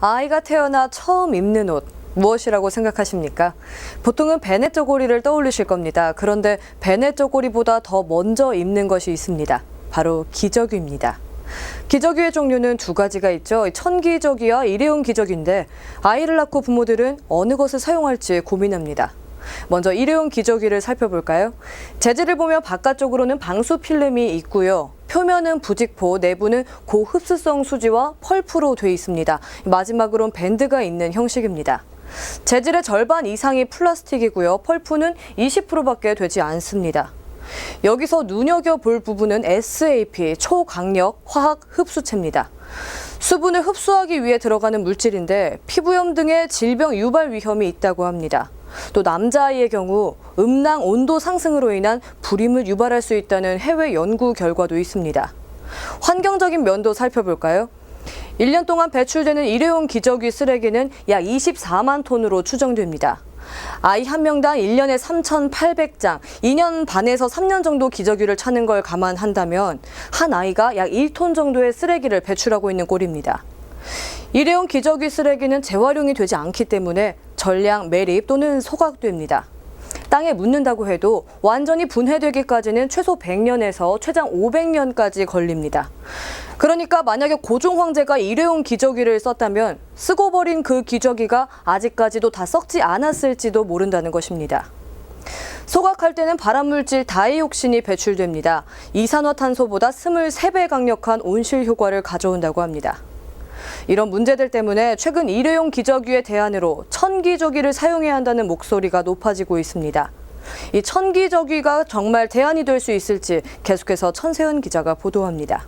아이가 태어나 처음 입는 옷. 무엇이라고 생각하십니까? 보통은 베네 쪼고리를 떠올리실 겁니다. 그런데 베네 쪼고리보다 더 먼저 입는 것이 있습니다. 바로 기저귀입니다. 기저귀의 종류는 두 가지가 있죠. 천기저귀와 일회용 기저귀인데 아이를 낳고 부모들은 어느 것을 사용할지 고민합니다. 먼저 일회용 기저귀를 살펴볼까요? 재질을 보면 바깥쪽으로는 방수 필름이 있고요. 표면은 부직포, 내부는 고흡수성 수지와 펄프로 돼 있습니다. 마지막으론 밴드가 있는 형식입니다. 재질의 절반 이상이 플라스틱이고요. 펄프는 20%밖에 되지 않습니다. 여기서 눈여겨볼 부분은 SAP, 초강력 화학 흡수체입니다. 수분을 흡수하기 위해 들어가는 물질인데 피부염 등의 질병 유발 위험이 있다고 합니다. 또 남자아이의 경우 음낭 온도 상승으로 인한 불임을 유발할 수 있다는 해외 연구 결과도 있습니다. 환경적인 면도 살펴볼까요? 1년 동안 배출되는 일회용 기저귀 쓰레기는 약 24만 톤으로 추정됩니다. 아이 한 명당 1년에 3,800장, 2년 반에서 3년 정도 기저귀를 차는 걸 감안한다면 한 아이가 약 1톤 정도의 쓰레기를 배출하고 있는 꼴입니다. 일회용 기저귀 쓰레기는 재활용이 되지 않기 때문에 전량 매립 또는 소각됩니다. 땅에 묻는다고 해도 완전히 분해되기까지는 최소 100년에서 최장 500년까지 걸립니다. 그러니까 만약에 고종 황제가 일회용 기저귀를 썼다면 쓰고 버린 그 기저귀가 아직까지도 다 썩지 않았을지도 모른다는 것입니다. 소각할 때는 발암물질 다이옥신이 배출됩니다. 이산화탄소보다 23배 강력한 온실 효과를 가져온다고 합니다. 이런 문제들 때문에 최근 일회용 기저귀의 대안으로 천기저귀를 사용해야 한다는 목소리가 높아지고 있습니다. 이 천기저귀가 정말 대안이 될 수 있을지 계속해서 천세현 기자가 보도합니다.